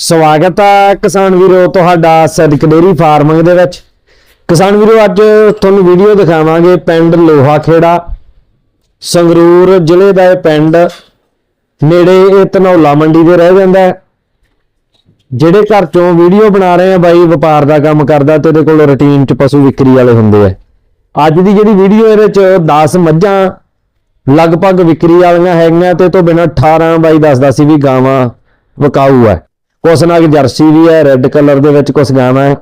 ਸਵਾਗਤ ਹੈ ਕਿਸਾਨ ਵੀਰੋ ਤੁਹਾਡਾ ਸਦਕ ਡੇਰੀ ਫਾਰਮਿੰਗ ਦੇ ਵਿੱਚ। ਕਿਸਾਨ ਵੀਰੋ, ਅੱਜ ਤੁਹਾਨੂੰ ਵੀਡੀਓ ਦਿਖਾਵਾਂਗੇ ਪਿੰਡ ਲੋਹਾ ਖੇੜਾ ਸੰਗਰੂਰ ਜ਼ਿਲ੍ਹੇ ਦਾ ਇਹ ਪਿੰਡ। ਨੇੜੇ ਇਹ ਧਨੌਲਾ ਮੰਡੀ ਦੇ ਰਹਿ ਜਾਂਦਾ ਹੈ। ਜਿਹੜੇ ਘਰ ਚੋਂ ਵੀਡੀਓ ਬਣਾ ਰਹੇ ਆ, ਬਾਈ ਵਪਾਰ ਦਾ ਕੰਮ ਕਰਦਾ ਤੇ ਉਹਦੇ ਕੋਲ ਰੁਟੀਨ ਚ ਪਸ਼ੂ ਵਿਕਰੀ ਵਾਲੇ ਹੁੰਦੇ ਆ। ਅੱਜ ਦੀ ਜਿਹੜੀ ਵੀਡੀਓ ਇਹਦੇ ਚ 10 ਮੱਝਾਂ ਲਗਭਗ ਵਿਕਰੀ ਵਾਲੀਆਂ ਹੈਗੀਆਂ ਤੇ ਤੋਂ ਬਿਨਾ 18 ਬਾਈ ਦੱਸਦਾ ਸੀ ਵੀ ਗਾਵਾਂ ਵਿਕਾਊ ਹੈ ਕੁਛ ਨਾਲ ਜਰਸੀ ਵੀ ਹੈ ਰੈੱਡ ਕਲਰ ਦੇ ਵਿੱਚ ਕੁਛ ਗਾਵਾਂ ਹੈ,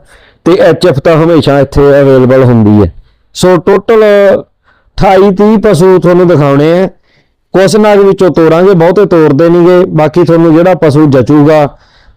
ਤੇ ਐਚਐਫ ਤਾਂ ਹਮੇਸ਼ਾ ਇੱਥੇ ਅਵੇਲੇਬਲ ਹੁੰਦੀ ਹੈ। ਸੋ ਟੋਟਲ 28 30 ਪਸ਼ੂ ਤੁਹਾਨੂੰ ਦਿਖਾਉਣੇ ਆ ਕੁਛ ਨਾਗ ਵਿੱਚੋਂ ਤੋਰਾਂਗੇ, ਬਹੁਤੇ ਤੋਰਦੇ ਨਹੀਂਗੇ ਬਾਕੀ ਤੁਹਾਨੂੰ ਜਿਹੜਾ ਪਸ਼ੂ ਜਚੂਗਾ,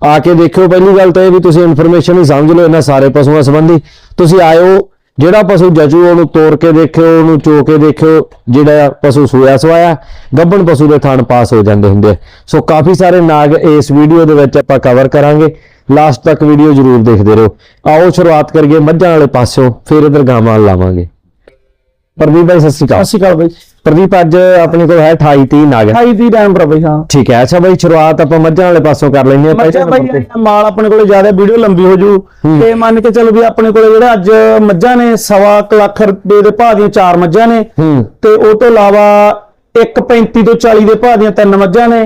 ਆ ਕੇ ਦੇਖਿਓ। ਪਹਿਲੀ ਗੱਲ ਤਾਂ ਇਹ ਵੀ ਤੁਸੀਂ ਇਨਫੋਰਮੇਸ਼ਨ ਹੀ ਸਮਝ ਲਓ ਇਹਨਾਂ ਸਾਰੇ ਪਸ਼ੂਆਂ ਸੰਬੰਧੀ। ਤੁਸੀਂ ਆਇਓ ਜਿਹੜਾ ਪਸ਼ੂ ਜਚੂ ਉਹਨੂੰ ਤੋੜ ਕੇ ਦੇਖਿਓ, ਉਹਨੂੰ ਚੋ ਕੇ ਦੇਖਿਓ, ਜਿਹੜਾ ਪਸ਼ੂ ਸੋਇਆ ਸਵਾਇਆ, ਗੱਭਣ ਪਸ਼ੂ ਦੇ ਥਣ ਪਾਸ ਹੋ ਜਾਂਦੇ ਹੁੰਦੇ ਆ। ਸੋ ਕਾਫੀ ਸਾਰੇ ਨਾਗ ਇਸ ਵੀਡੀਓ ਦੇ ਵਿੱਚ ਆਪਾਂ ਕਵਰ ਕਰਾਂਗੇ। ਲਾਸਟ ਤੱਕ ਵੀਡੀਓ ਜ਼ਰੂਰ ਦੇਖਦੇ ਰਹੋ। ਆਓ ਸ਼ੁਰੂਆਤ ਕਰੀਏ ਮੱਝਾਂ ਵਾਲੇ ਪਾਸਿਓਂ, ਫਿਰ ਇਧਰ ਗਾਵਾਂ ਲਾਵਾਂਗੇ ਪ੍ਰਦੀਪ ਭਾਈ ਸਤਿ ਸ਼੍ਰੀ ਅਕਾਲ। ਸਤਿ ਸ਼੍ਰੀ ਅਕਾਲ ਬਾਈ ਪ੍ਰਦੀਪ ਅੱਜ ਆਪਣੇ ਕੋਲ ਹੈ 28 30 ਨਾਗ। 28 ਦੀ ਟਾਈਮ ਪਰ ਬਾਈ ਹਾਂ। ਠੀਕ ਹੈ ਅੱਛਾ ਬਾਈ ਸ਼ੁਰੁਆਤ ਆਪਾਂ ਮੱਝਾਂ ਵਾਲੇ ਪਾਸੋਂ ਕਰ ਲੈਂਦੇ ਆ ਮੱਝਾਂ ਬਾਈ ਮਾਲ ਆਪਣੇ ਕੋਲੇ ਜ਼ਿਆਦਾ ਵੀਡੀਓ ਲੰਬੀ ਹੋ ਜੂ। ਤੇ ਮੰਨ ਕੇ ਚੱਲੋ ਵੀ ਆਪਣੇ ਕੋਲੇ ਜਿਹੜੇ ਅੱਜ ਮੱਝਾਂ ਨੇ ਸਵਾ ਲੱਖ ਰੁਪਏ ਦੇ ਭਾਅ ਦੀਆਂ ਚਾਰ ਮੱਝਾਂ ਨੇ। ਤੇ ਉਹ ਤੋਂ ਇਲਾਵਾ 1.35 ਤੋਂ 40 ਦੇ ਭਾਅ ਦੀਆਂ ਤਿੰਨ ਮੱਝਾਂ ਨੇ।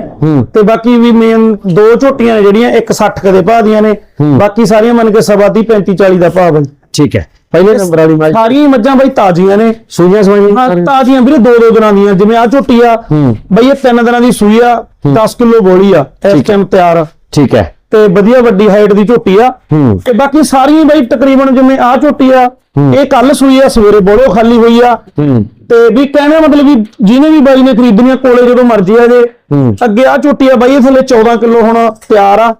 ਤੇ ਬਾਕੀ ਵੀ ਮੇਨ ਦੋ ਝੋਟੀਆਂ ਨੇ ਜਿਹੜੀਆਂ 1.60 ਕੁ ਦੇ ਭਾਅ ਦੀਆਂ ਨੇ। ਬਾਕੀ ਸਾਰੀਆਂ ਮੰਨ ਕੇ ਸਵਾ ਦੀ 35 40 ਦਾ ਭਾਅ ਬਾਈ। ਠੀਕ ਹੈ। ਪਹਿਲੇ ਨੰਬਰ ਵਾਲੀ ਮੱਝ ਸਾਰੀਆਂ ਹੀ ਮੱਝਾਂ ਬਾਈ ਤਾਜ਼ੀਆਂ ਨੇ। ਸੂਈਆਂ ਹਾਂ ਸਵਾਈਆਂ ਤਾਜ਼ੀਆਂ ਵੀਰੇ ਦੋ ਦੋ ਦਿਨਾਂ ਦੀਆਂ ਜਿਵੇਂ ਆ ਝੋਟੀ ਆ ਹੂੰ। ਬਈ ਇਹ ਤਿੰਨ ਦਿਨਾਂ ਦੀ ਸੂਈ ਆ 10 ਕਿਲੋ ਬੋਲੀ ਆ ਇਸ ਠੀਕ। ਟਾਈਮ ਤਿਆਰ ਆ। ਠੀਕ ਹੈ। ਤੇ ਵਧੀਆ ਵੱਡੀ ਹਾਈਟ ਦੀ ਝੋਟੀ ਆ। ਹੂੰ। ਤੇ ਬਾਕੀ ਸਾਰੀਆਂ ਬਈ ਤਕਰੀਬਨ ਜਿਵੇਂ ਆ ਝੋਟੀ ਆ ਹੂੰ। ਇਹ ਕੱਲ ਸੂਈ ਆ ਸਵੇਰੇ ਬੋਲੋ ਖਾਲੀ ਹੋਈ ਆ। ਹੂੰ। ਤੇ ਵੀ ਕਹਿਣਾ ਮਤਲਬ ਵੀ ਜਿਹਨੇ ਵੀ ਬਾਈ ਨੇ ਖਰੀਦਣੀ ਆ ਕੋਲੇ ਜਦੋਂ ਮਰਜ਼ੀ ਆ ਜੇ। ਹੂੰ। ਅੱਗੇ ਆ ਝੋਟੀ ਆ ਬਾਈ ਇਹ ਥੱਲੇ 14 ਕਿਲੋ ਹੁਣ ਤਿਆਰ ਆ।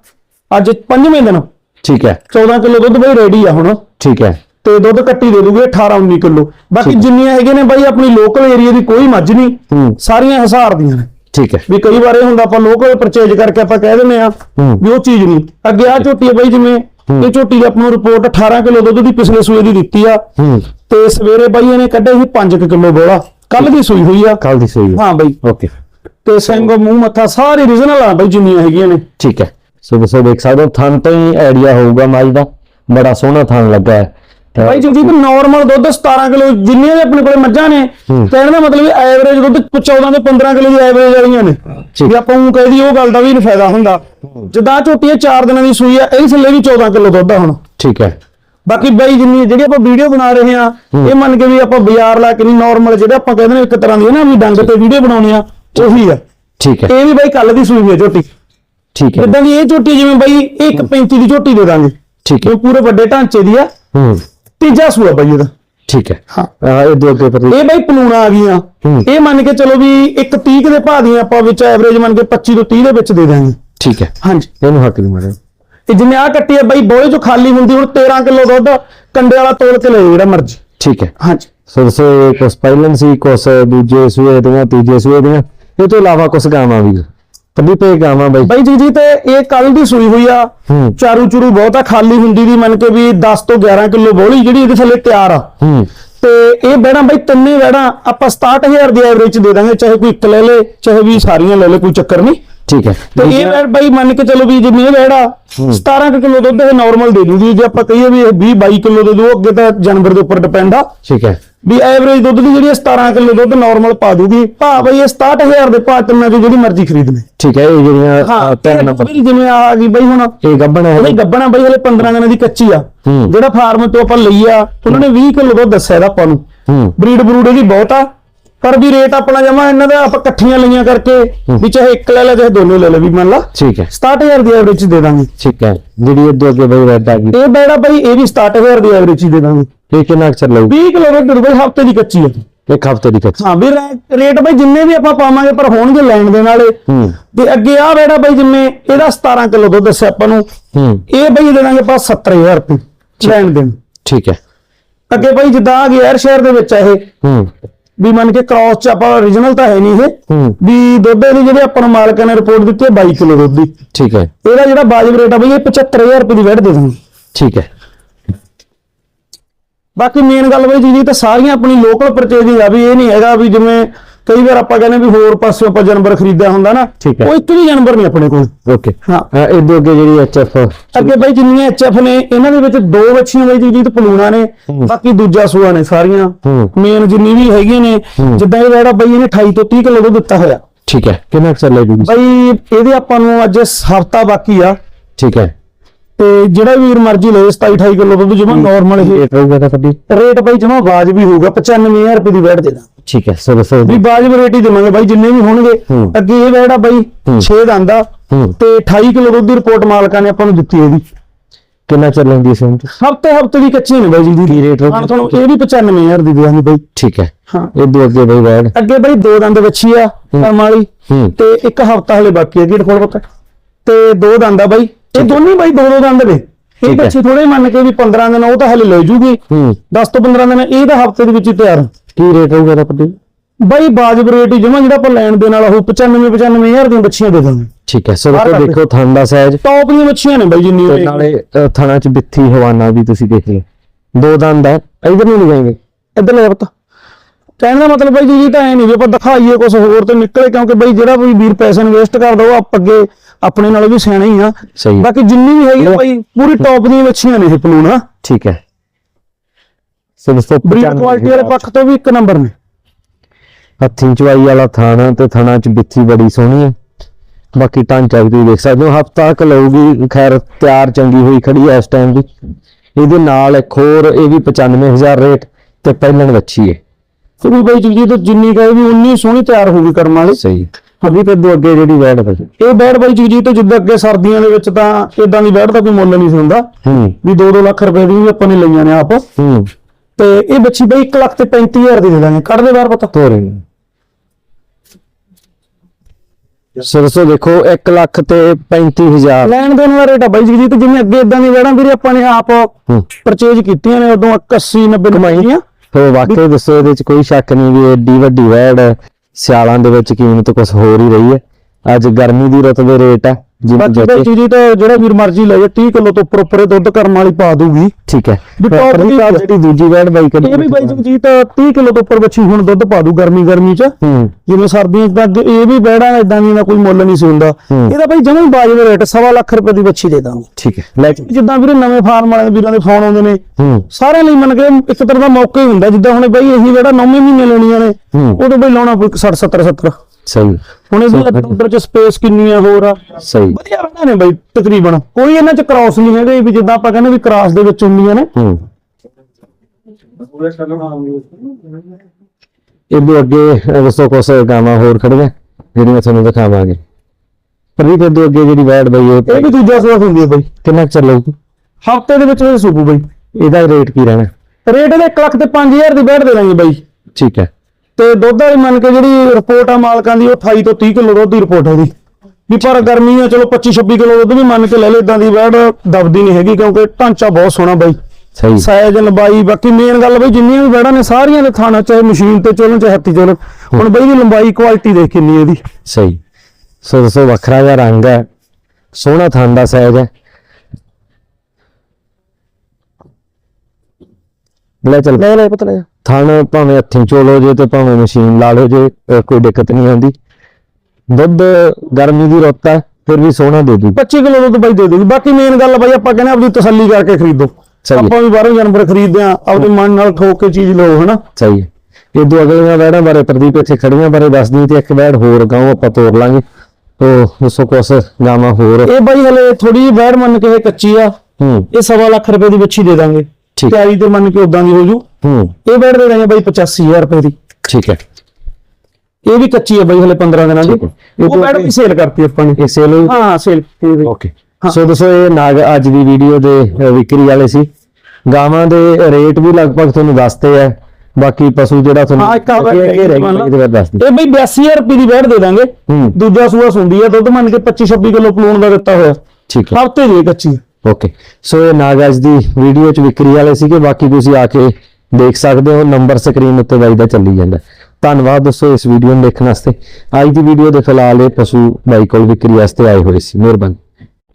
ਅੱਜ ਪੰਜਵੇਂ ਦਿਨ। ਠੀਕ ਹੈ। 14 ਕਿਲੋ ਦੁੱਧ ਬਾਈ ਰੈਡੀ ਆ ਹੁਣ। ਠੀਕ ਹੈ। ਤੇ ਦੁੱਧ ਕੱਟੀ ਦੇ ਦੂਗੇ 18 19 ਕਿਲੋ। ਬਾਕੀ। ਜਿੰਨੀਆਂ ਹੈਗੇ ਨੇ ਬਾਈ ਆਪਣੀ ਲੋਕਲ ਏਰੀਆ ਦੀ ਕੋਈ ਮੱਝ ਨਹੀਂ ਹੂੰ। ਸਾਰੀਆਂ ਹਿਸਾਰ ਦੀਆਂ ਨੇ। ਠੀਕ ਹੈ। ਵੀ ਕਈ ਵਾਰ ਇਹ ਹੁੰਦਾ ਆਪਾਂ ਲੋਕਲ ਪਰਚੇਜ ਕਰਕੇ ਆਪਾਂ ਕਹਿ ਦਿੰਦੇ ਆ ਹੂੰ। ਵੀ ਉਹ ਚੀਜ਼ ਨਹੀਂ। ਅੱਗੇ ਆ ਝੋਟੀ ਆ ਬਾਈ ਜਿਵੇਂ ਇਹ ਝੋਟੀ ਦੀ ਆਪਾਂ ਨੂੰ ਰਿਪੋਰਟ 18 ਕਿਲੋ ਦੁੱਧ ਦੀ ਪਿਛਲੇ ਸੂਏ ਦੀ ਦਿੱਤੀ ਆ। ਹੂੰ। ਤੇ ਸਵੇਰੇ ਬਾਈ ਇਹਨੇ ਕੱਢਿਆ ਸੀ 5 ਕਿਲੋ ਬੋਲਾ। ਕੱਲ ਦੀ ਸੂਈ ਹੋਈ ਆ। ਕੱਲ ਦੀ ਸਹੀ ਹੈ ਹਾਂ ਬਾਈ। ਓਕੇ। ਤੇ ਸਿੰਘ ਮੂੰਹ ਮੱਥਾ ਸਾਰੇ ਰੀਜਨਲ ਆ ਬਾਈ ਜਿੰਨੀਆਂ ਹੈਗੀਆਂ ਨੇ। ਠੀਕ ਹੈ। ਸੋ ਦੱਸੋ ਦੇਖ ਸਕਦੇ ਹੋ ਥਣ ਤੋਂ ਹੀ ਆਈਡੀਆ ਹੋਊਗਾ ਮੱਝ ਦਾ। ਬੜਾ ਸੋਹਣਾ ਥਣ ਲੱਗਾ ਹੈ। ਬਾਈ ਜਗਦੀਪ ਨਾਰਮਲ ਦੁੱਧ 17 ਕਿਲੋ ਜਿੰਨੀਆਂ ਵੀ ਆਪਣੇ ਕੋਲੇ ਮੱਝਾਂ ਨੇ ਹੂੰ। ਕਹਿਣ ਦਾ ਮਤਲਬ ਐਵਰੇਜ ਦੁੱਧ 14 ਤੋਂ 15 ਕਿਲੋ ਦੀ ਐਵਰੇਜ ਵਾਲੀਆਂ ਨੇ। ਵੀ ਆਪਾਂ ਉਹ ਕਹਦੀ ਉਹ ਗੱਲ ਦਾ ਵੀ ਨਹੀਂ ਫਾਇਦਾ ਹੁੰਦਾ। ਜਦਾਂ ਝੋਟੀ ਇਹ 4 ਦਿਨਾਂ ਦੀ ਸੂਈ ਆ ਇਹ ਥੱਲੇ ਵੀ 14 ਕਿਲੋ ਦੁੱਧ ਆ ਹੁਣ। ਠੀਕ ਹੈ। ਬਾਕੀ ਬਾਈ ਜਿੰਨੀ ਜਿਹੜੀ ਆਪਾਂ ਵੀਡੀਓ ਬਣਾ ਰਹੇ ਆ ਇਹ ਮੰਨ ਕੇ ਵੀ ਆਪਾਂ ਬਾਜ਼ਾਰ ਲਾ ਕੇ ਨਹੀਂ ਨਾਰਮਲ ਜਿਹੜੇ ਆਪਾਂ ਕਹਿੰਦੇ ਨੇ ਇੱਕ ਤਰ੍ਹਾਂ ਦੀ ਹੈ ਨਾ ਵੀ ਡੰਗ ਤੇ ਵੀਡੀਓ ਬਣਾਉਣੀ ਆ ਉਹੀ ਆ। ਠੀਕ ਹੈ। ਇਹ ਵੀ ਬਾਈ ਕੱਲ ਦੀ ਸੂਈ ਆ ਝੋਟੀ। ਠੀਕ ਹੈ। ਜਿੱਦਾਂ ਦੀ ਇਹ ਝੋਟੀ ਜਿਵੇਂ ਬਾਈ ਇਹ ਇੱਕ 35 ਦੀ ਝੋਟੀ ਦੇ ਦਾਂਗੇ। ਠੀਕ ਹੈ। ਇਹ ਪੂਰੇ ਵੱਡੇ ਢਾਂਚੇ ਦੀ ਆ। ਹੂੰ। ਤੀਜਾ ਸੂਆ ਬਾਈ ਇਹਦਾ। ਠੀਕ ਹੈ। ਹਾਂ। ਇਹ ਦੋ ਅੱਗੇ ਇਹ ਬਾਈ ਪਲੂਣਾ ਆ ਗਈਆਂ। ਹੂੰ। ਇਹ ਮੰਨ ਕੇ ਚਲੋ ਵੀ ਇੱਕ 30 ਦੇ ਭਾਅ ਦੀਆਂ ਆਪਾਂ ਵਿੱਚ ਐਵਰੇਜ ਮੰਨ ਕੇ 25 ਤੋਂ 30 ਦੇ ਵਿੱਚ ਦੇ ਦਾਂਗੇ ਠੀਕ ਹੈ। ਹਾਂਜੀ। ਇਹਨੂੰ ਹੱਕ ਨਹੀਂ ਮਾਰੇ ਤੇ ਜਿਵੇਂ ਆ ਕੱਟੀ ਆ ਬਾਈ ਬੋਲੇ ਚੋਂ ਖਾਲੀ ਹੁੰਦੀ ਹੁਣ 13 ਕਿਲੋ ਦੁੱਧ ਕੰਡੇ ਵਾਲਾ ਤੋਲ ਕੇ ਲੈ ਜਾਓ ਜਿਹੜਾ ਮਰਜ਼ੀ। ਠੀਕ ਹੈ। ਹਾਂਜੀ। ਸੋ ਇਹ ਕੁਛ ਪਹਿਲਨ ਸੀ ਕੁਛ ਦੂਜੇ ਸੂਏ ਦੀਆਂ ਤੀਜੇ ਸੂਏ ਦੀਆਂ। ਇਹ ਤੋਂ ਇਲਾਵਾ ਕੁਛ ਗਾਵਾਂ ਵੀ। ਪ੍ਰਦੀਪ ਇਹ ਗਾਵਾਂ ਬਾਈ। ਬਾਈ ਜੀ ਜੀ ਤੇ ਇਹ ਕੱਲ ਦੀ ਸੂਈ ਹੋਈ ਆ। ਚਾਰੂ ਚੂਰੂ ਬਹੁਤਾ ਖਾਲੀ ਹੁੰਦੀ ਦੀ ਮੰਨ ਕੇ ਵੀ 10 ਤੋਂ 11 ਕਿਲੋ ਬੋਲੀ ਜਿਹੜੀ ਇਹਦੇ ਥੱਲੇ ਤਿਆਰ ਆ। ਤੇ ਇਹ ਬੈੜਾਂ ਬਾਈ ਤਿੰਨੇ ਬੈੜਾਂ ਆਪਾਂ 67000 ਦੀ ਐਵਰੇਜ ਦੇ ਦਾਂਗੇ ਚਾਹੇ ਕੋਈ ਇੱਕ ਲੈ ਲੇ ਚਾਹੇ ਵੀ ਸਾਰੀਆਂ ਲੈ ਲੇ ਕੋਈ ਚੱਕਰ ਨਹੀਂ। ਠੀਕ ਹੈ। ਤੇ ਇਹ ਬੈੜ ਬਾਈ ਮੰਨ ਕੇ ਚਲੋ ਵੀ ਜਿਵੇਂ ਇਹ ਬੈੜਾ 17 ਕੁ ਕਿਲੋ ਦੁੱਧ ਇਹ ਨਾਰਮਲ ਦੇ ਦੂਗੀ ਜੇ ਆਪਾਂ ਕਹੀਏ ਵੀ ਇਹ 20 22 ਕਿਲੋ ਦੇ ਦੂ ਅੱਗੇ ਤਾਂ ਜਾਨਵਰ ਦੇ ਉੱਪਰ ਡਿਪੈਂਡ ਆ। ਠੀਕ ਹੈ। ਵੀ ਐਵਰੇਜ ਦੁੱਧ ਦੀ ਜਿਹੜੀ ਇਹ 17 ਕਿਲੋ ਦੁੱਧ ਨਾਰਮਲ ਪਾ ਦੂਗੀ। ਭਾ ਬਈ ਇਹ 67000 ਦੇ ਭਾਅ ਤਿੰਨਾਂ ਚੋਂ ਜਿਹੜੀ ਮਰਜ਼ੀ ਖਰੀਦ ਲੈ। ਠੀਕ ਹੈ ਇਹ ਜਿਹੜੀਆਂ ਤਿੰਨ ਇਹ ਨੰਬਰ। ਜਿਵੇਂ ਆ ਗਈ ਬਈ ਹੁਣ। ਇਹ ਗੱਬਣ ਹੈ ਉਹਦੀ ਗੱਬਣਾ ਬਈ ਹਲੇ 15 ਦਿਨਾਂ ਦੀ ਕੱਚੀ ਆ। ਜਿਹੜਾ ਫਾਰਮ ਤੋਂ ਆਪਾਂ ਲਈ ਆ ਉਹਨਾਂ ਨੇ 20 ਕਿਲੋ ਦੁੱਧ ਦੱਸਿਆ ਇਹਦਾ ਆਪਾਂ ਨੂੰ। ਬਰੀਡ ਬਰੂਡ ਇਹਦੀ ਬਹੁਤ ਆ। ਪਰ ਵੀ ਰੇਟ ਆਪਣਾ ਜਮਾ ਇਹਨਾਂ ਦਾ ਆਪਾਂ ਇਕੱਠੀਆਂ ਲਈਆਂ ਕਰਕੇ ਵੀ ਚਾਹੇ ਇੱਕ ਲੈ ਲੈ ਚਾਹੇ ਦੋਨੇ ਲੈ ਲੈ ਵੀ ਮੰਨ ਲਾ। ਠੀਕ ਹੈ। 67000 ਦੀ ਐਵਰੇਜ ਦੇ ਦਾਂਗੇ। ਠੀਕ ਹੈ। ਜਿਹੜੀ ਇਹ ਅੱਗੇ ਬਾਈ ਰੈਡ ਆ ਗਈ। ਇਹ ਬੈੜਾ ਬਈ ਇਹ ਵੀ 67000 ਦੀ ਐਵਰੇਜ ਦੇ ਦਾਂਗੇ। ਇਹ ਕਿੰਨਾ ਅਕਸਰ ਲਊ? 20 ਕਿਲੋ ਦੁੱਧ ਬਈ ਹਫ਼ਤੇ ਦੀ ਕੱਚੀ ਆ। ਇੱਕ ਹਫ਼ਤੇ ਦੀ ਕੱਚ। ਹਾਂ ਵੀ ਰੇਟ ਬਈ ਜਿੰਨੇ ਵੀ ਆਪਾਂ ਪਾਵਾਂਗੇ ਪਰ ਹੋਣਗੇ ਲੈਣ ਦੇ ਨਾਲੇ ਹੂੰ। ਤੇ ਅੱਗੇ ਆ ਬੈੜਾ ਬਈ ਜਿਵੇਂ ਇਹਦਾ 17 ਕਿਲੋ ਦੁੱਧ ਦੱਸਿਆ ਆਪਾਂ ਨੂੰ। ਹੂੰ। ਇਹ ਬਈ ਦੇ ਦਾਂਗੇ ਆਪਾਂ 70000 ਰੁਪਏ ਲੈਣ ਦੇਣ। ਠੀਕ ਹੈ। ਅੱਗੇ ਬਈ ਜਿੱਦਾਂ ਆ ਗਿਆ ਸ਼ਹਿਰ ਦੇ ਵਿੱਚ ਆ ਇਹ। ਹੂੰ। ਵੀ ਮੰਨ ਕੇ ਕ੍ਰਾਸ ਚ ਆਪਾਂ origignal ਤਾਂ ਹੈ ਨਹੀਂ ਇਹ ਵੀ ਦੁੱਧ ਦੀ ਜਿਹੜੇ ਆਪਾਂ ਨੂੰ ਮਾਲਕਾਂ ਨੇ ਰਿਪੋਰਟ ਦਿੱਤੀ ਹੈ 22 ਕਿਲੋ ਦੁੱਧ ਦੀ। ਠੀਕ ਹੈ। ਇਹਦਾ ਜਿਹੜਾ ਬਾਜਬ ਰੇਟ ਆ ਬਈ ਇਹ 75000 ਰੁਪਏ ਦੀ ਵੈਟ ਦੇ ਦਾਂਗੇ ਠੀਕ ਹੈ। ਬਾਕੀ ਮੇਨ ਗੱਲ ਬਈ ਜੀ ਜੀ ਤਾਂ ਸਾਰੀਆਂ ਆਪਣੀ ਲੋਕਲ ਪਰਚੇਜਿੰਗ ਆ ਵੀ ਇਹ ਨਹੀਂ ਹੈਗਾ ਵੀ ਜਿਵੇਂ ਕਈ ਵਾਰ ਆਪਾਂ ਕਹਿੰਦੇ ਵੀ ਹੋਰ ਪਾਸਿਓਂ ਆਪਾਂ ਜਾਨਵਰ ਖਰੀਦਿਆ ਹੁੰਦਾ ਨਾ ਠੀਕ ਹੈ। ਉਹ ਇੱਕ ਵੀ ਜਾਨਵਰ ਨਹੀਂ ਆਪਣੇ ਕੋਲ। ਓਕੇ। ਹਾਂ। ਇਦੋਂ ਅੱਗੇ ਜਿਹੜੀ ਐਚਐਫ ਅੱਗੇ ਬਾਈ ਜਿੰਨੀਆਂ ਐਚਐਫ ਨੇ ਇਹਨਾਂ ਦੇ ਵਿੱਚ ਦੋ ਬੱਚੀਆਂ ਬਾਈ ਜੀ ਪਲੂਣਾ ਨੇ ਹੂੰ। ਬਾਕੀ ਦੂਜਾ ਸੂਆ ਨੇ ਸਾਰੀਆਂ। ਹੂੰ। ਮੇਨ ਜਿੰਨੀ ਵੀ ਹੈਗੀਆਂ ਨੇ ਹੂੰ। ਜਿੱਦਾਂ ਇਹ ਜਿਹੜਾ ਬਾਈ ਇਹਨੇ 28 ਤੋਂ 30 ਕਿਲੋ ਦੁੱਧ ਦਿੱਤਾ ਹੋਇਆ। ਠੀਕ ਹੈ। ਕਿੰਨਾ ਕੁ ਚੱਲੇ ਜੀ? ਬਾਈ ਇਹਦੇ ਆਪਾਂ ਨੂੰ ਅੱਜ ਹਫਤਾ ਬਾਕੀ ਆ। ਠੀਕ ਹੈ। ਤੇ ਜਿਹੜਾ ਵੀਰ ਮਰਜ਼ੀ ਲਏ 27 28 ਕਿਲੋ ਦੁੱਧ ਜਿਵੇਂ ਨਾਰਮਲ ਇਹ। ਰੇਟ ਰਹੂਗਾ ਤਾਂ ਤੁਹਾਡੀ। ਰੇਟ ਬਾਈ ਜਮਾ ਵਾਜਬੀ ਹੋਊਗਾ 95000 ਰੁਪਏ ਦੀ ਵੈਟ ਦੇ ਦਾਂ ਠੀਕ ਹੈ ਸੋ ਦੱਸੋ ਵੀ ਵਾਜਬ ਰੇਟ ਹੀ ਦੇਵਾਂਗੇ ਬਾਈ ਜਿੰਨੇ ਵੀ ਹੋਣਗੇ। ਹੂੰ। ਅੱਗੇ ਇਹ ਵੈੜਾ ਬਾਈ ਹੂੰ। 6 ਦੰਦਾ ਹੂੰ। ਤੇ 28 ਕਿਲੋ ਦੁੱਧ ਦੀ ਰਿਪੋਰਟ ਮਾਲਕਾਂ ਨੇ ਆਪਾਂ ਨੂੰ ਦਿੱਤੀ ਇਹਦੀ। ਕਿੰਨਾ ਚੱਲਣ ਦੀ ਸੇਮ ਹਫ਼ਤੇ ਹਫ਼ਤੇ ਦੀ ਕੱਚੀ ਨੇ ਬਾਈ ਜੀ ਦੀ। ਰੇਟ? ਹਾਂ ਤੁਹਾਨੂੰ ਇਹ ਵੀ 95000 ਦੀ ਦੇਵਾਂਗੇ ਬਾਈ। ਠੀਕ ਹੈ। ਹਾਂ। ਇਦੋਂ ਅੱਗੇ ਬਈ ਵੈਡ ਅੱਗੇ ਬਾਈ ਦੋ ਦੰਦ ਵੱਛੀ ਆ ਕਰਮ ਵਾਲੀ ਹੂੰ। ਤੇ ਇੱਕ ਹਫਤਾ ਹਲੇ ਬਾਕੀ ਹੈ ਗੇਟ ਕੋਲ ਪਤਾ? ਤੇ ਦੋ ਦੰਦ ਆ ਬਾਈ। ਇਹ ਦੋਨੇ ਬਾਈ ਦੋ ਦੋ ਦੰਦ ਨੇ। ਇਹ। ਬੱਚੀ ਥੋੜੇ ਮੰਨ ਕੇ ਵੀ 15 ਦਿਨ ਉਹ ਤਾਂ ਹਲੇ ਲੈ ਜੂਗੀ। ਹੂੰ। 10 ਤੋਂ 15 ਦਿਨ ਇਹ ਤਾਂ ਹਫ਼ਤੇ ਦੇ ਵਿੱਚ ਹੀ ਤਿਆਰ। ਕੀ ਰੇਟ ਰਹੂਗਾ ਤਾਂ ਤੁਹਾਡੀ ਬਾਈ ਬਾਜਬ ਰੇਟ ਹੀ ਜਮਾ ਜਿਹੜਾ ਆਪਾਂ ਲੈਣ ਦੇ ਨਾਲ ਉਹ 95 95000 ਦੀਆਂ ਬੱਚੀਆਂ ਦੇ ਦਾਂਗੇ। ਠੀਕ ਹੈ ਸੋ ਦੇਖੋ ਦੇਖੋ ਥਣ ਦਾ ਸਾਈਜ਼ ਟੌਪ ਦੀਆਂ ਬੱਚੀਆਂ ਨੇ ਬਾਈ ਜਿੰਨੀ ਤੇ ਨਾਲੇ ਥਣਾ ਚ ਬਿੱਥੀ ਹਵਾਨਾ ਵੀ ਤੁਸੀਂ ਦੇਖ ਲਿਓ। ਦੋ ਦੰਦ ਹੈ ਇਧਰ ਨੂੰ ਨਹੀਂ ਜਾਏਂਗੇ। ਇੱਧਰ ਲੈ ਪੁੱਤ। ਕਹਿਣ ਦਾ ਮਤਲਬ ਬਾਈ ਜੀ ਤਾਂ ਐ ਨਹੀਂ ਵੀ ਆਪਾਂ ਦਿਖਾਈਏ ਕੁਝ ਹੋਰ ਤੇ ਨਿਕਲੇ ਕਿਉਂਕਿ ਬਾਈ ਜਿਹੜਾ ਕੋਈ ਵੀਰ ਪੈਸੇ ਇਨਵੈਸਟ ਕਰਦਾ ਉਹ ਆਪ ਅੱਗੇ ਆਪਣੇ ਨਾਲੋਂ ਵੀ ਸਿਆਣਾ ਹੀ ਆ। ਸਹੀ। ਬਾਕੀ ਜਿੰਨੀ ਵੀ ਹੈਗੀ ਆ ਬਾਈ ਪੂਰੀ ਟੌਪ ਦੀਆਂ ਬੱਚੀਆਂ ਨੇ ਇਹ ਪਲੂਣ। ਆ ਠੀਕ ਹੈ। ਸੋ ਦੋਸਤੋ ਬਰੀਡ 95 ਕੁਆਲਿਟੀ ਵਾਲੇ ਪੱਖ ਤੋਂ ਵੀ ਇੱਕ ਨੰਬਰ ਨੇ। ਹੱਥੀਂ ਚਵਾਈ ਵਾਲਾ ਥਾਣਾ ਤੇ ਥਣਾ ਚ ਬਿੱਥੀ ਬੜੀ ਸੋਹਣੀ ਹੈ। ਬਾਕੀ ਢਾਂਚਾ ਵੀ ਤੁਸੀਂ ਦੇਖ ਸਕਦੇ ਹੋ ਹਫਤਾ ਕ ਲਊਗੀ। ਖੈਰ ਤਿਆਰ ਚੰਗੀ ਹੋਈ ਖੜੀ ਹੈ ਇਸ ਟਾਈਮ ਵੀ। ਇਹਦੇ ਨਾਲ ਇੱਕ ਹੋਰ ਇਹ ਵੀ 95000 ਰੇਟ ਤੇ ਪਹਿਲਣ ਵੱਛੀ ਹੈ। ਤੇ ਵੀ ਬਾਈ ਜੀ ਤਾਂ ਜਿੰਨੀ ਕਹੇ ਵੀ ਉਨੀ ਸੋਹਣੀ ਤਿਆਰ ਹੋਊਗੀ ਕਰਮ ਵਾਲੀ। ਸਹੀ। ਅਭੀ ਤੇ ਦੋ ਅੱਗੇ ਜਿਹੜੀ ਵੈਡ ਬਸ ਇਹ ਬੈਡ ਬਾਈ ਜੀ ਤੋਂ ਜਿੱਦਾਂ ਅੱਗੇ ਸਰਦੀਆਂ ਦੇ ਵਿੱਚ ਤਾਂ ਇਦਾਂ ਦੀ ਬੈਡ ਦਾ ਕੋਈ ਮੁੱਲ ਨਹੀਂ ਸੀ ਹੁੰਦਾ। ਹੂੰ। ਵੀ 2-2 ਲੱਖ ਰੁਪਏ ਦੀ ਵੀ ਆਪਾਂ ਨੇ ਲਈਆਂ ਨੇ ਆਪ। ਹੂੰ। ਤੇ ਇਹ ਬੱਚੀ ਬਾਈ 1 ਲੱਖ ਤੇ 35000 ਦੀ ਦੇ ਦਾਂਗੇ। ਕੱਢ ਦੇ ਬਾਹਰ ਪਤਾ। ਤੋਰੇ। ਸੋ ਦੋਸਤੋ ਦੇਖੋ 1 ਲੱਖ ਤੇ 35000 ਲੈਣ ਦੇਣ ਦਾ ਰੇਟ ਆ ਬਾਈ ਜੀ ਤੇ ਜਿਵੇਂ ਅੱਗੇ ਇਦਾਂ ਦੀ ਵੈੜਾਂ ਵੀਰੇ ਆਪਾਂ ਨੇ ਆਪ ਪਰਚੇਜ ਕੀਤੀਆਂ ਨੇ ਉਦੋਂ 80 90 ਕਮਾਈ। ਦੀਆਂ। ਸੋ ਵਾਕਈ ਦੱਸੋ ਇਹਦੇ ਚ ਕੋਈ ਸ਼ੱਕ ਨਹੀਂ ਵੀ ਏਡੀ ਵੱਡੀ ਵੈੜ ਸਿਆਲਾਂ ਦੇ ਵਿੱਚ ਕੀਮਤ ਕੁਝ ਹੋਰ ਹੀ ਰਹੀ ਹੈ। ਅੱਜ ਗਰਮੀ ਦੀ ਰੁੱਤ ਦੇ ਰੇਟ ਹੈ। ਬਾਕੀ ਬਾਈ ਜੋਤੀ ਜੀ ਤਾਂ ਜਿਹੜਾ ਵੀਰ ਮਰਜ਼ੀ ਲੈ ਜਾ 30 ਕਿਲੋ ਤੋਂ ਉੱਪਰ ਉੱਪਰ ਇਹ ਦੁੱਧ ਕਰਮ ਵਾਲੀ ਪਾ ਦੂਗੀ। ਠੀਕ ਹੈ। ਵੀ top ਪਰ ਦੀ ਤਾਂ ਜਿਹੜੀ ਦੂਜੀ ਵੈੜ ਬਾਈ ਕਰੀ ਇਹ ਵੀ ਬਾਈ ਜੀ ਤਾਂ 30 ਕਿਲੋ ਤੋਂ ਉੱਪਰ ਬੱਚੀ ਹੁਣ ਦੁੱਧ ਪਾ ਦੂ ਗਰਮੀ ਗਰਮੀ ਚ। ਹੂੰ। ਜਿਵੇਂ ਸਰਦੀਆਂ 'ਚ ਤਾਂ ਅੱਗੇ ਇਹ ਵੀ ਬੈੜਾ ਇਦਾਂ ਦੀ ਦਾ ਕੋਈ ਮੁੱਲ ਨਹੀਂ ਸੀ ਹੁੰਦਾ। ਇਹਦਾ ਬਾਈ ਜਮਾਂ ਹੀ ਬਾਜਬ ਰੇਟ ਸਵਾ ਲੱਖ ਰੁਪਏ ਦੀ ਬੱਚੀ ਦੇ ਦਾਂਗੇ। ਠੀਕ ਹੈ। ਲੈ ਕੇ- ਜਿੱਦਾਂ ਵੀਰੇ ਨਵੇਂ ਫਾਰਮ ਵਾਲਿਆਂ ਦੇ ਵੀਰਾਂ ਦੇ ਫੋਨ ਆਉਂਦੇ ਨੇ। ਸਾਰਿਆਂ ਲਈ ਮੰਨ ਕੇ ਇੱਕ ਤਰ੍ਹਾਂ ਦਾ ਮੌਕਾ ਹੀ ਹੁੰਦਾ। ਜਿੱਦਾਂ ਹੁਣ ਬਾਈ ਇਹੀ ਜਿਹੜਾ 9ਵੇਂ ਮਹੀਨੇ ਲੈਣੀਆਂ ਨੇ। ਉਦੋਂ ਬਾਈ ਲਾਉਣਾ ਕੋਈ 60 70 70 ਸਹੀ। ਹੁਣ ਇਹਦੀ ਅੰਦਰ ਚ ਸਪੇਸ ਕਿੰਨੀ ਆ ਹੋਰ? ਆ ਸਹੀ। ਵਧੀਆ ਬਣਾ ਨੇ ਬਾਈ ਤਕਰੀਬਨ। ਕੋਈ ਇਹਨਾਂ ਚ ਕ੍ਰਾਸ ਨਹੀਂ ਹੈਗੇ ਵੀ ਜਿੱਦਾਂ ਆਪਾਂ ਕਹਿੰਦੇ ਵੀ ਕ੍ਰਾਸ ਦੇ ਵਿੱਚ ਹੁੰਦੀਆਂ ਨੇ। ਹੂੰ। ਇਹਦੇ ਅੱਗੇ ਦੱਸੋ ਕੁਛ ਗਾਵਾਂ ਹੋਰ ਖੜੀਆਂ ਜਿਹੜੀਆਂ ਤੁਹਾਨੂੰ ਦਿਖਾਵਾਂਗੇ। ਪ੍ਰੀਤ ਇਹਦੇ ਅੱਗੇ ਜਿਹੜੀ ਵੈੜ ਬਈ ਇਹ ਵੀ ਦੂਜਾ ਸਵਾਸ ਹੁੰਦੀ ਹੈ ਬਾਈ। ਕਿੰਨਾ ਚੱਲੂਗੀ ਹਫ਼ਤੇ ਦੇ ਵਿੱਚ ਇਹ ਸੂਪੂ ਬਾਈ। ਇਹਦਾ ਰੇਟ ਕੀ ਰਹਿਣਾ? ਰੇਟ ਇਹਦੇ 1 ਲੱਖ ਤੇ 5000 ਦੀ ਬੈਠ ਦੇ ਦਾਂਗੇ ਬਾਈ। ਠੀਕ ਹੈ। ਤੇ ਦੁੱਧ ਵਾਲੀ ਮੰਨ ਕੇ ਜਿਹੜੀ ਰਿਪੋਰਟ ਆ ਮਾਲਕਾਂ ਦੀ ਉਹ 28 ਤੋਂ 30 ਕਿਲੋ ਦੁੱਧ ਦੀ ਰਿਪੋਰਟ ਹੈ ਇਹਦੀ ਵੀ ਪਰ ਗਰਮੀ ਆ ਚਲੋ 25 26 ਕਿਲੋ ਦੁੱਧ ਵੀ ਮੰਨ ਕੇ ਲੈ ਲੈ ਇਦਾਂ ਦੀ ਬੈੜ ਦਬਦੀ ਨਹੀਂ ਹੈਗੀ ਕਿਉਂਕਿ ਢਾਂਚਾ ਬਹੁਤ ਸੋਹਣਾ ਬਾਈ। ਸਹੀ। ਸਾਈਜ਼ ਲੰਬਾਈ ਬਾਕੀ ਮੇਨ ਗੱਲ ਬਈ ਜਿੰਨੀਆਂ ਵੀ ਬੈੜਾਂ ਨੇ ਸਾਰੀਆਂ ਦੇ ਥਾਣਾ ਚਾਹੇ ਮਸ਼ੀਨ ਤੇ ਚੋਲਣ ਚਾਹੇ ਹੱਥੀ ਚੋਲਣ ਹੁਣ ਬਈ ਦੀ ਲੰਬਾਈ ਕੁਆਲਿਟੀ ਦੇਖ ਕਿੰਨੀ ਇਹਦੀ। ਸਹੀ। ਸੋ ਦੱਸੋ ਵੱਖਰਾ ਜਿਹਾ ਰੰਗ ਹੈ। ਸੋਹਣਾ ਥਣ ਦਾ ਸਾਈਜ਼ ਹੈ। ਲੈ ਚੱਲ। ਲੈ ਲੈ ਪਤਾ ਲੈ ਥਣ ਭਾਵੇਂ ਹੱਥੀਂ ਚੋਲੋ ਜੇ ਤੇ ਭਾਵੇਂ ਮਸ਼ੀਨ ਲਾ ਲਓ ਜੇ ਅਹ ਕੋਈ ਦਿੱਕਤ ਨਹੀਂ ਆਉਂਦੀ। ਦੁੱਧ ਗਰਮੀ ਦੀ ਰੁੱਤ ਹੈ ਫਿਰ ਵੀ ਸੋਹਣਾ ਦੇ ਦੂ। 25 ਕਿਲੋ ਦੁੱਧ ਬਾਈ ਦੇ ਦੇਗੀ ਬਾਕੀ ਮੇਨ ਗੱਲ ਬਾਈ ਆਪਾਂ ਕਹਿੰਦੇ ਆਪਣੀ ਤਸੱਲੀ ਕਰਕੇ ਖਰੀਦੋ। ਸਹੀ ਹੈ। ਆਪਾਂ ਵੀ ਬਾਹਰੋਂ ਜਾਨਵਰ ਖਰੀਦਦੇ ਆ ਆਪਦੇ ਮਨ ਨਾਲ ਠੋਕ ਕੇ ਚੀਜ਼ ਲਓ ਹਨਾ? ਸਹੀ ਹੈ। ਇਹ ਦੋ ਅਗਲੀਆਂ ਵੈੜਾਂ ਬਾਰੇ ਪ੍ਰਦੀਪ ਇੱਥੇ ਖੜੀਆਂ ਬਾਰੇ ਦੱਸਦੀ ਤੇ ਇੱਕ ਵੈੜ ਹੋਰ ਗਾਉਂ ਆਪਾਂ ਤੋੜ ਲਾਂਗੇ। ਤੋ ਦੱਸੋ ਕੁਛ ਗਾਵਾਂ ਹੋਰ। ਇਹ ਬਾਈ ਹਲੇ ਥੋੜੀ ਜਿਹੀ ਬੈੜ ਮੰਨ ਕੇ ਇਹ ਕੱਚੀ ਆ। ਹੂੰ। ਇਹ ਸਵਾ ਲੱਖ ਰੁਪਏ ਦੀ ਬੱਚੀ ਦੇ ਦਾਂਗੇ। ਠੀਕ। ਤਿਆਰੀ ਤੇ ਮੰਨ ਕੇ ਉਦਾਂ ਦੀ ਹੋ ਜੂ। ਹੂੰ। ਇਹ ਬੈੜ ਦੇ ਦਾਂਗੇ ਬਾਈ 85000 ਰੁਪਏ ਦੀ। ਠੀਕ ਹੈ। ਇਹ ਵੀ ਕੱਚੀ ਆ ਬਾਈ ਹਲੇ 15 ਦਿਨਾਂ ਦੀ। ਹੈ। ਇਹ ਉਹ ਅੱਗੇ- ਵੀ ਸੇਲ ਕਰਤੀ ਆਪਾਂ ਨੇ। ਇਹ ਸੇਲ ਹੋਈ? ਹਾਂ ਸੇਲ ਓਕੇ ਸੋ ਦੱਸੋ ਇਹ ਨਾਗ ਅੱਜ ਦੀ ਵੀਡੀਓ ਦੇ ਵਿਕਰੀ ਵਾਲੇ ਸੀ। ਗਾਵਾਂ ਦੇ ਰੇਟ ਵੀ ਲਗਭਗ ਤੁਹਾਨੂੰ ਦੱਸਤੇ ਆ। ਬਾਕੀ ਪਸ਼ੂ ਜਿਹੜਾ ਤੁਹਾਨੂੰ ਹਾਂ, ਇੱਕ ਅੱਗੇ- ਅੱਗੇ ਰਹਿ ਗਈ, ਇਹਦੇ ਬਾਰੇ ਦੱਸ ਇਹ ਬਈ 82000 ਰੁਪਏ ਦੀ ਬੈੜ ਦੇ ਦਾਂਗੇ। ਹੂੰ। ਦੂਜਾ ਸੂਆ ਸੁੰਦੀ ਆ ਦੁੱਧ ਮੰਨ ਕੇ 25 26 ਕਿਲੋ ਪਲੂਣ ਦਾ ਦਿੱਤਾ ਹੋਇਆ। ਠੀਕ ਹੈ। ਹਫ਼ਤੇ ਦੀ ਇਹ ਕੱਚੀ। ਓਕੇ ਸੋ ਇਹ ਨਾਗ ਦੀ ਵੀਡੀਓ ਚ ਵਿਕਰੀ ਵਾਲੇ ਸੀਗੇ, ਬਾਕੀ ਤੁਸੀਂ ਆ ਕੇ ਦੇਖ ਸਕਦੇ ਹੋ ਨੰਬਰ ਸਕਰੀਨ ਉੱਤੇ ਬਾਈ ਦਾ ਚੱਲੀ ਜਾਂਦਾ। ਧੰਨਵਾਦ ਦੋਸਤੋ ਇਸ ਵੀਡੀਓ ਨੂੰ ਦੇਖਣ ਵਾਸਤੇ। ਅੱਜ ਦੀ ਵੀਡੀਓ ਦੇ ਫਿਲਹਾਲ ਇਹ ਪਸ਼ੂ ਬਾਈ ਕੋਲ ਵਿਕਰੀ ਵਾਸਤੇ ਆਏ ਹੋਏ ਸੀ। ਮਿਹਰਬਾਨੀ।